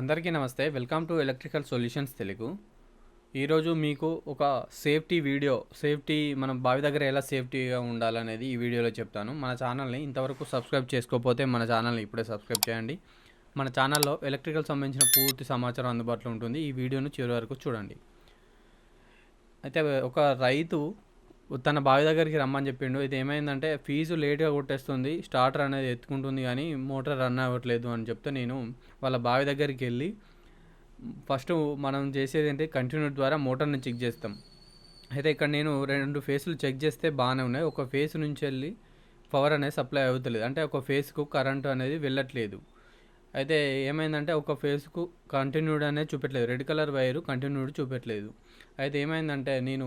అందరికీ నమస్తే. Welcome to electrical solutions Telugu. ఈరోజు మీకు ఒక సేఫ్టీ వీడియో సేఫ్టీ మనం బావి దగ్గర ఎలా సేఫ్టీగా ఉండాలనేది ఈ వీడియోలో చెప్తాను. మన ఛానల్ని ఇంతవరకు సబ్స్క్రైబ్ చేసుకోకపోతే మన ఛానల్ని ఇప్పుడే సబ్స్క్రైబ్ చేయండి. మన ఛానల్లో ఎలక్ట్రికల్ సంబంధించిన పూర్తి సమాచారం అందుబాటులో ఉంటుంది. ఈ వీడియోను చివరి వరకు చూడండి. అయితే ఒక రైతు తన బావి దగ్గరికి రమ్మని చెప్పిండు. ఇది ఏమైందంటే ఫీజు లేట్గా కొట్టేస్తుంది స్టార్టర్ అనేది ఎత్తుకుంటుంది కానీ మోటార్ రన్ అవ్వట్లేదు అని చెప్తే నేను వాళ్ళ బావి దగ్గరికి వెళ్ళి ఫస్ట్ మనం చేసేది ఏంటి కంటిన్యూ ద్వారా మోటార్ని చెక్ చేస్తాం. అయితే ఇక్కడ నేను రెండు ఫేసులు చెక్ చేస్తే బాగానే ఉన్నాయి. ఒక ఫేస్ నుంచి వెళ్ళి పవర్ అనేది సప్లై అవుతలేదు. అంటే ఒక ఫేస్కు కరెంటు అనేది వెళ్ళట్లేదు. అయితే ఏమైందంటే ఒక ఫేస్కు కంటిన్యూడ్ అనేది చూపెట్టలేదు. రెడ్ కలర్ వైరు కంటిన్యూడ్ చూపెట్టలేదు. అయితే ఏమైందంటే నేను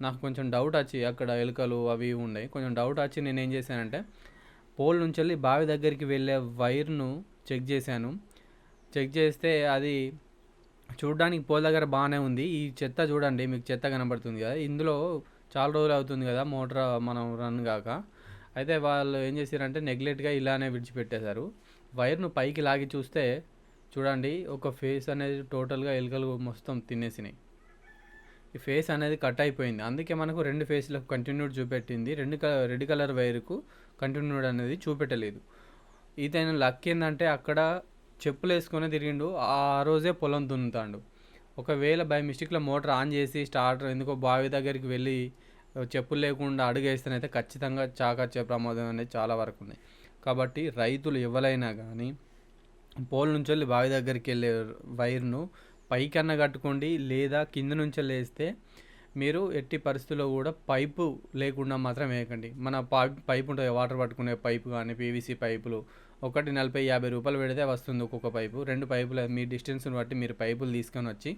నాకు కొంచెం డౌట్ వచ్చి అక్కడ ఎలుకలు అవి ఉన్నాయి కొంచెం డౌట్ వచ్చి నేను ఏం చేశానంటే పోల్ నుంచి వెళ్ళి బావి దగ్గరికి వెళ్ళే వైర్ను చెక్ చేశాను. చెక్ చేస్తే అది చూడడానికి పోల్ దగ్గర బాగానే ఉంది. ఈ చెత్త చూడండి మీకు చెత్త కనబడుతుంది కదా. ఇందులో చాలా రోజులు అవుతుంది కదా మోటార్ మనం రన్ కాక. అయితే వాళ్ళు ఏం చేశారంటే నెగ్లెట్గా ఇలానే విడిచిపెట్టేశారు. వైర్ను పైకి లాగి చూస్తే చూడండి ఒక ఫేస్ అనేది టోటల్గా ఎలుకలు మొత్తం తినేసినాయి. ఈ ఫేస్ అనేది కట్ అయిపోయింది. అందుకే మనకు రెండు ఫేస్లకు కంటిన్యూడ్ చూపెట్టింది. రెండు కలర్ రెడ్ కలర్ వైర్కు కంటిన్యూడ్ అనేది చూపెట్టలేదు. ఇతను లక్ ఏంటంటే అక్కడ చెప్పులు వేసుకొని తిరిగిండు. ఆ రోజే పొలం దున్నుతాడు. ఒకవేళ బై మిస్టేక్లో మోటార్ ఆన్ చేసి స్టార్టర్ ఎందుకో బావి దగ్గరికి వెళ్ళి చెప్పులు లేకుండా అడుగేస్తేనైతే ఖచ్చితంగా చాకచ్చే ప్రమాదం అనేది చాలా వరకు ఉన్నాయి కాబట్టి రైతులు ఎవరైనా కానీ పోల్ నుంచి వెళ్ళి బావి దగ్గరికి వెళ్ళే వైర్ను పైకన్నా కట్టుకోండి లేదా కింద నుంచి లేస్తే మీరు ఎట్టి పరిస్థితుల్లో కూడా పైపు లేకుండా మాత్రం వేయకండి. మన పైపు ఉంటుంది వాటర్ పట్టుకునే పైపు కానీ పీవీసీ పైపులు. ఒకటి నలభై యాభై రూపాయలు పెడితే వస్తుంది ఒక్కొక్క పైపు. రెండు పైపులు మీ డిస్టెన్స్ని బట్టి మీరు పైపులు తీసుకొని వచ్చి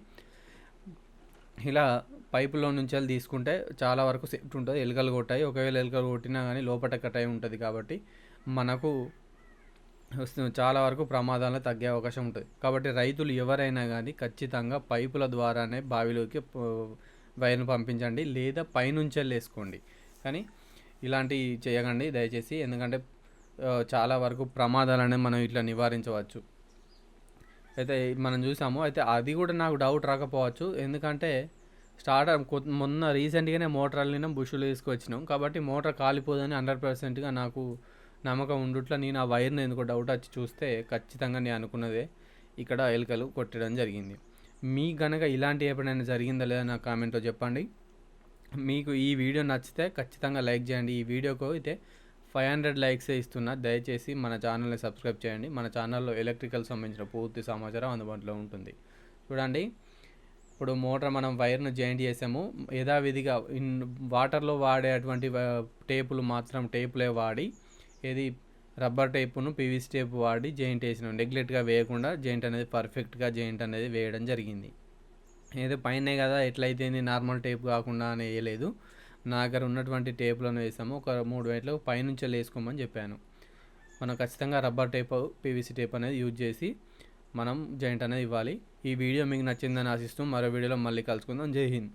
ఇలా పైపులో నుంచి వెళ్ళి తీసుకుంటే చాలా వరకు సేఫ్టీ ఉంటుంది. ఎలుకలు కొట్టాయి. ఒకవేళ ఎలుకలు కొట్టినా కానీ లోపల కట్టాయి ఉంటుంది కాబట్టి మనకు వస్తుంది చాలా వరకు ప్రమాదాలు తగ్గే అవకాశం ఉంటుంది. కాబట్టి రైతులు ఎవరైనా కానీ ఖచ్చితంగా పైపుల ద్వారానే బావిలోకి వైర్ను పంపించండి లేదా పైనుంచే వేసుకోండి కానీ ఇలాంటివి చేయకండి దయచేసి. ఎందుకంటే చాలా వరకు ప్రమాదాలనే మనం ఇట్లా నివారించవచ్చు. అయితే మనం చూసాము. అయితే అది కూడా నాకు డౌట్ రాకపోవచ్చు. ఎందుకంటే స్టార్టర్ మొన్న రీసెంట్గానే మోటార్ అల్లినాం బుషులు తీసుకొచ్చినాం కాబట్టి మోటార్ కాలిపోదని హండ్రెడ్ పర్సెంట్గా నాకు నమ్మకం ఉండుట్ల నేను ఆ వైర్ని ఎందుకో డౌట్ వచ్చి చూస్తే ఖచ్చితంగా నేను అనుకున్నదే ఇక్కడ ఎలుకలు కొట్టడం జరిగింది. మీ గనక ఇలాంటి ఎప్పుడైనా జరిగిందా లేదా నా కామెంట్లో చెప్పండి. మీకు ఈ వీడియో నచ్చితే ఖచ్చితంగా లైక్ చేయండి. ఈ వీడియోకు అయితే ఫైవ్ హండ్రెడ్ లైక్సే ఇస్తున్నా. దయచేసి మన ఛానల్ని సబ్స్క్రైబ్ చేయండి. మన ఛానల్లో ఎలక్ట్రికల్ సంబంధించిన పూర్తి సమాచారం అందుబాటులో ఉంటుంది. చూడండి. ఇప్పుడు మోటార్ మనం వైర్ను జాయింట్ చేసాము. యథావిధిగా ఇన్ వాటర్లో వాడే అటువంటి టేపులు మాత్రం టేపులే వాడి ఏది? రబ్బర్ టేపును పీవీసీ టేప్ వాడి జాయింట్ వేసినాం. నెగ్లెట్గా వేయకుండా జాయింట్ అనేది పర్ఫెక్ట్గా జాయింట్ అనేది వేయడం జరిగింది. ఏదో పైనే కదా ఎట్లయితే నార్మల్ టేప్ కాకుండా అని వేయలేదు. నా దగ్గర ఉన్నటువంటి టేపులను వేసాము. ఒక మూడు వేట్లు పైనుంచి వేసుకోమని చెప్పాను. మనం ఖచ్చితంగా రబ్బర్ టేప్ పీవీసీ టేప్ అనేది యూజ్ చేసి మనం జాయింట్ అనేది ఇవ్వాలి. ఈ వీడియో మీకు నచ్చిందని ఆశిస్తూ మరో వీడియోలో మళ్ళీ కలుసుకుందాం. జై హింద్.